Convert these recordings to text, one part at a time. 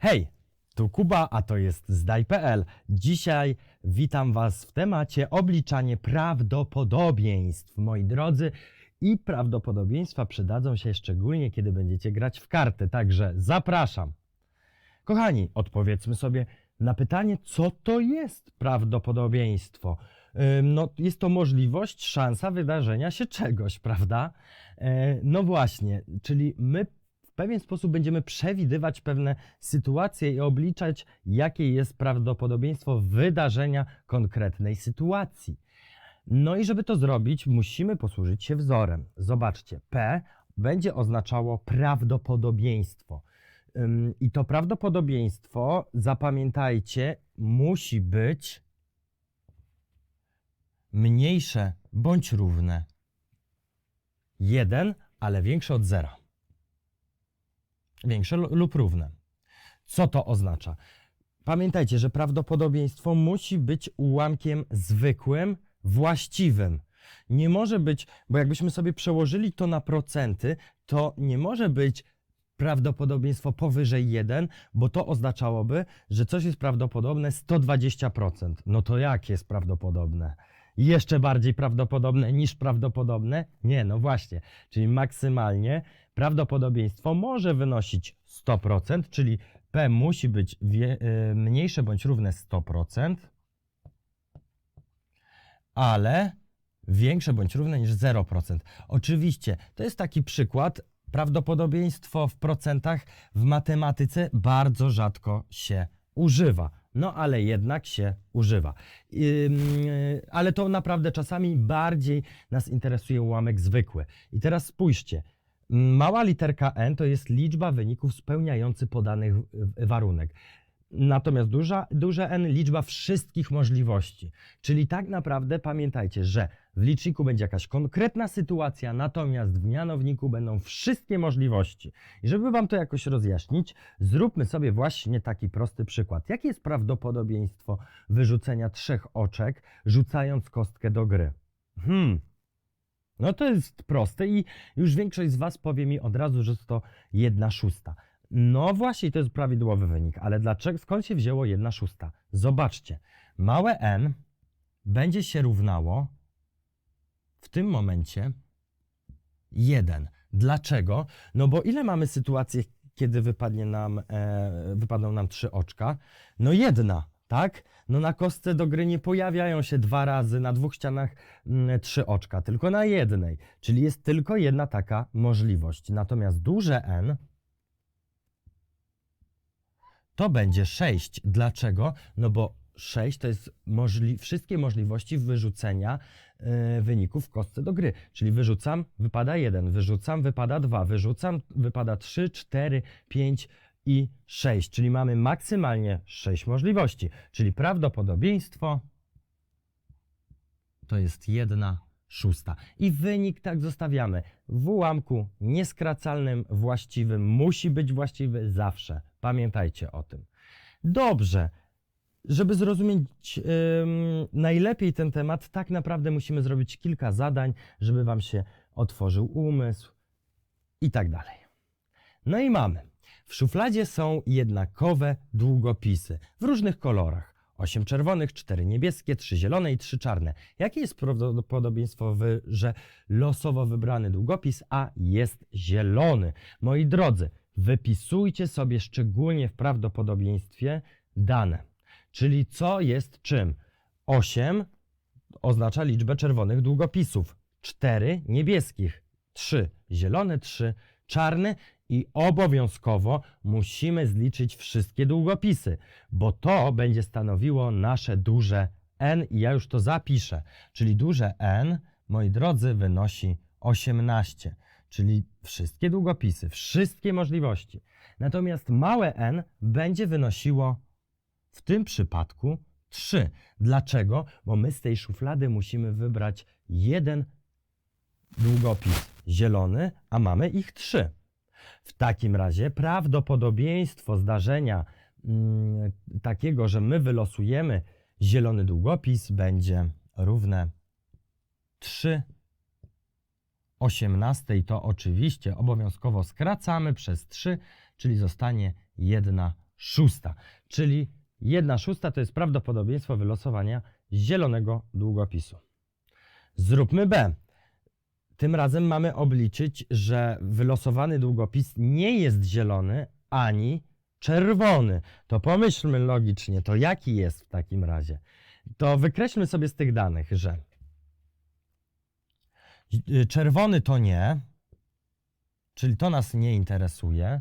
Hej, tu Kuba, a to jest zdaj.pl. Dzisiaj witam Was w temacie obliczanie prawdopodobieństw, moi drodzy. I prawdopodobieństwa przydadzą się szczególnie, kiedy będziecie grać w karty, także zapraszam. Kochani, odpowiedzmy sobie na pytanie, co to jest prawdopodobieństwo. No, jest to możliwość, szansa wydarzenia się czegoś, prawda? E, No właśnie, czyli my pewien sposób będziemy przewidywać pewne sytuacje i obliczać, jakie jest prawdopodobieństwo wydarzenia konkretnej sytuacji. No i żeby to zrobić, musimy posłużyć się wzorem. Zobaczcie, P będzie oznaczało prawdopodobieństwo. I to prawdopodobieństwo, zapamiętajcie, musi być mniejsze bądź równe 1, ale większe od zera. Większe lu- lub równe. Co to oznacza? Pamiętajcie, że prawdopodobieństwo musi być ułamkiem zwykłym, właściwym. Nie może być, bo jakbyśmy sobie przełożyli to na procenty, to nie może być prawdopodobieństwo powyżej 1, bo to oznaczałoby, że coś jest prawdopodobne 120%. No to jak jest prawdopodobne? Jeszcze bardziej prawdopodobne niż prawdopodobne? Nie, no właśnie. Czyli maksymalnie prawdopodobieństwo może wynosić 100%, czyli P musi być wie, y, mniejsze bądź równe 100%, ale większe bądź równe niż 0%. Oczywiście, to jest taki przykład. Prawdopodobieństwo w procentach w matematyce bardzo rzadko się używa. No ale jednak się używa. Yy, ale to naprawdę czasami bardziej nas interesuje ułamek zwykły. I teraz spójrzcie. Mała literka n to jest liczba wyników spełniający podany w- warunek. Natomiast duża, duże N liczba wszystkich możliwości. Czyli tak naprawdę pamiętajcie, że w liczniku będzie jakaś konkretna sytuacja, natomiast w mianowniku będą wszystkie możliwości. I żeby Wam to jakoś rozjaśnić, zróbmy sobie właśnie taki prosty przykład. Jakie jest prawdopodobieństwo wyrzucenia trzech oczek, rzucając kostkę do gry? Hmm. No to jest proste i już większość z Was powie mi od razu, że to jedna szósta. No właśnie, to jest prawidłowy wynik, ale dlaczego, skąd się wzięło 1 szósta? Zobaczcie, małe n będzie się równało w tym momencie 1. Dlaczego? No bo ile mamy sytuacji, kiedy wypadnie nam, e, wypadną nam trzy oczka? No jedna, tak? No na kostce do gry nie pojawiają się dwa razy na dwóch ścianach mm, trzy oczka, tylko na jednej. Czyli jest tylko jedna taka możliwość. Natomiast duże n to będzie 6. Dlaczego? No bo 6 to jest możli wszystkie możliwości wyrzucenia e, wyników w kostce do gry. Czyli wyrzucam, wypada 1, wyrzucam, wypada 2, wyrzucam, wypada 3, 4, 5 i 6. Czyli mamy maksymalnie 6 możliwości. Czyli prawdopodobieństwo to jest 1 szósta. I wynik tak zostawiamy. W ułamku nieskracalnym, właściwym musi być właściwy zawsze. Pamiętajcie o tym. Dobrze. Żeby zrozumieć najlepiej ten temat, tak naprawdę musimy zrobić kilka zadań, żeby Wam się otworzył umysł i tak dalej. No i mamy. W szufladzie są jednakowe długopisy w różnych kolorach. 8 czerwonych, 4 niebieskie, 3 zielone i 3 czarne. Jakie jest prawdopodobieństwo, że losowo wybrany długopis A jest zielony? Moi drodzy, wypisujcie sobie szczególnie w prawdopodobieństwie dane. Czyli co jest czym? 8 oznacza liczbę czerwonych długopisów, 4 niebieskich, 3 zielone, 3 czarne i obowiązkowo musimy zliczyć wszystkie długopisy, bo to będzie stanowiło nasze duże N i ja już to zapiszę. Czyli duże N, moi drodzy, wynosi 18, czyli wszystkie długopisy, wszystkie możliwości. Natomiast małe n będzie wynosiło w tym przypadku 3. Dlaczego? Bo my z tej szuflady musimy wybrać jeden długopis zielony, a mamy ich 3. W takim razie prawdopodobieństwo zdarzenia mm, takiego, że my wylosujemy zielony długopis, będzie równe 3 18 to oczywiście obowiązkowo skracamy przez 3, czyli zostanie 1 szósta, czyli 1 szósta to jest prawdopodobieństwo wylosowania zielonego długopisu. Zróbmy B. Tym razem mamy obliczyć, że wylosowany długopis nie jest zielony ani czerwony. To pomyślmy logicznie, to jaki jest w takim razie? To wykreślmy sobie z tych danych, że czerwony to nie, czyli to nas nie interesuje.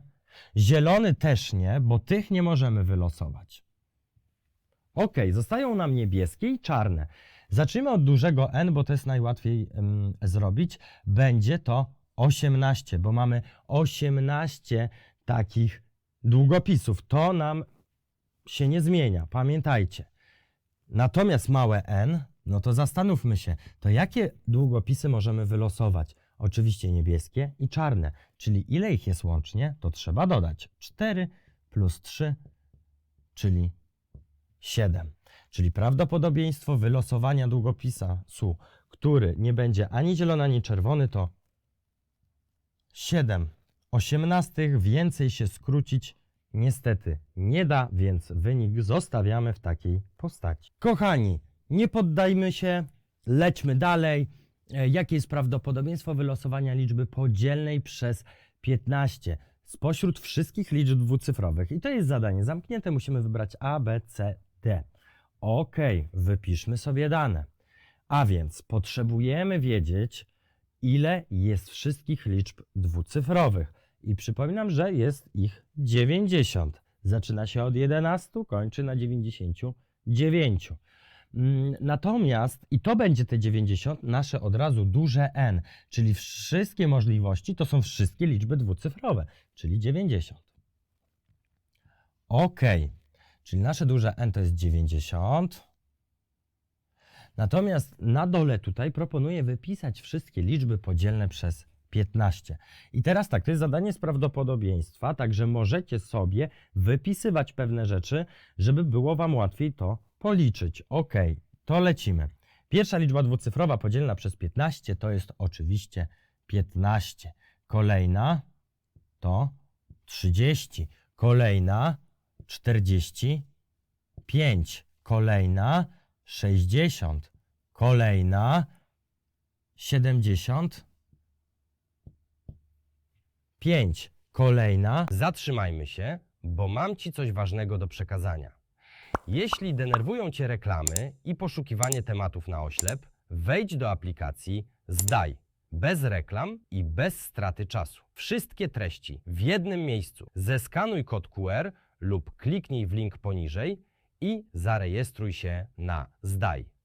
Zielony też nie, bo tych nie możemy wylosować. Ok, zostają nam niebieskie i czarne. Zacznijmy od dużego n, bo to jest najłatwiej ym, zrobić. Będzie to 18, bo mamy 18 takich długopisów. To nam się nie zmienia, pamiętajcie. Natomiast małe n, no to zastanówmy się, to jakie długopisy możemy wylosować? Oczywiście niebieskie i czarne, czyli ile ich jest łącznie, to trzeba dodać. 4 plus 3, czyli 7. Czyli prawdopodobieństwo wylosowania długopisa SU, który nie będzie ani zielony, ani czerwony, to 7 osiemnastych. Więcej się skrócić niestety nie da, więc wynik zostawiamy w takiej postaci. Kochani, nie poddajmy się, lećmy dalej. E, Jakie jest prawdopodobieństwo wylosowania liczby podzielnej przez 15 spośród wszystkich liczb dwucyfrowych? I to jest zadanie zamknięte, musimy wybrać A, B, C, D. Ok, wypiszmy sobie dane. A więc potrzebujemy wiedzieć, ile jest wszystkich liczb dwucyfrowych. I przypominam, że jest ich 90. Zaczyna się od 11, kończy na 99. Mm, Natomiast, i to będzie te 90, nasze od razu duże n, czyli wszystkie możliwości to są wszystkie liczby dwucyfrowe, czyli 90. Ok, czyli nasze duże n to jest 90. Natomiast na dole tutaj proponuję wypisać wszystkie liczby podzielne przez 15. I teraz tak, to jest zadanie z prawdopodobieństwa, także możecie sobie wypisywać pewne rzeczy, żeby było Wam łatwiej to policzyć. Ok, to lecimy. Pierwsza liczba dwucyfrowa podzielna przez 15 to jest oczywiście 15. Kolejna to 30. Kolejna 45. Kolejna 60. Kolejna 70. 5. Kolejna. Zatrzymajmy się, bo mam Ci coś ważnego do przekazania. Jeśli denerwują Cię reklamy i poszukiwanie tematów na oślep, wejdź do aplikacji Zdaj. Bez reklam i bez straty czasu. Wszystkie treści w jednym miejscu. Zeskanuj kod QR lub kliknij w link poniżej i zarejestruj się na Zdaj.